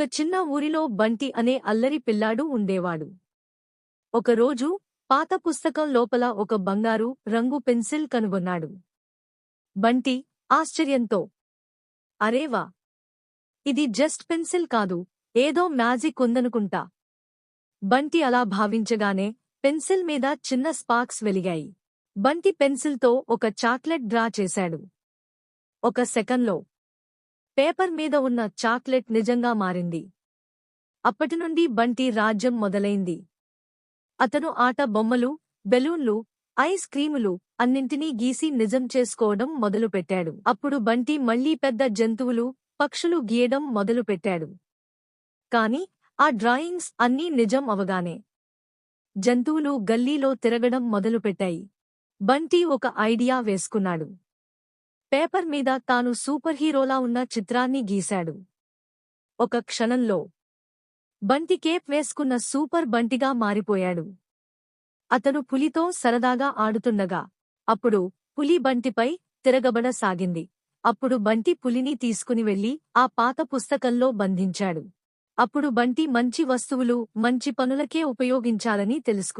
ఒక చిన్న ఊరిలో బంటి అనే అల్లరి పిల్లాడు ఉండేవాడు. ఒకరోజు పాత పుస్తకం లోపల ఒక బంగారు రంగు పెన్సిల్ కనుగొన్నాడు. బంటి ఆశ్చర్యంతో అరేవా ఇది జస్ట్ పెన్సిల్ కాదు ఏదో మ్యాజిక్ ఉందనుకుంటా బంటి అలా భావించగానే పెన్సిల్ మీద చిన్న స్పార్క్స్ వెలిగాయి. బంటి పెన్సిల్తో ఒక చాక్లెట్ డ్రా చేశాడు. ఒక సెకండ్లో పేపర్ మీద ఉన్న చాక్లెట్ నిజంగా మారింది. అప్పటినుండి బంటి రాజ్యం మొదలైంది. అతను ఆట బొమ్మలు బెలూన్లు ఐస్ క్రీములు అన్నింటినీ గీసి నిజం చేసుకోవడం మొదలుపెట్టాడు. అప్పుడు బంటి మళ్ళీ పెద్ద జంతువులు పక్షులు గీయడం మొదలుపెట్టాడు. కాని ఆ డ్రాయింగ్స్ అన్నీ నిజం అవగానే జంతువులు గల్లీలో తిరగడం మొదలుపెట్టాయి. బంటి ఒక ఐడియా వేసుకున్నాడు. పేపర్ మీద తాను సూపర్ హీరోలా ఉన్న చిత్రాన్ని గీశాడు. ఒక క్షణంలో బంటి కేప్ వేసుకున్న సూపర్ బంటిగా మారిపోయాడు. అతను పులితో సరదాగా ఆడుతుండగా అప్పుడు పులి బంటిపై తిరగబడసాగింది అప్పుడు బంటి పులిని తీసుకుని వెళ్ళి ఆ పాత పుస్తకంలో బంధించాడు. అప్పుడు బంటి మంచి వస్తువులు మంచి పనులకే ఉపయోగించాలని తెలుసుకున్నాడు.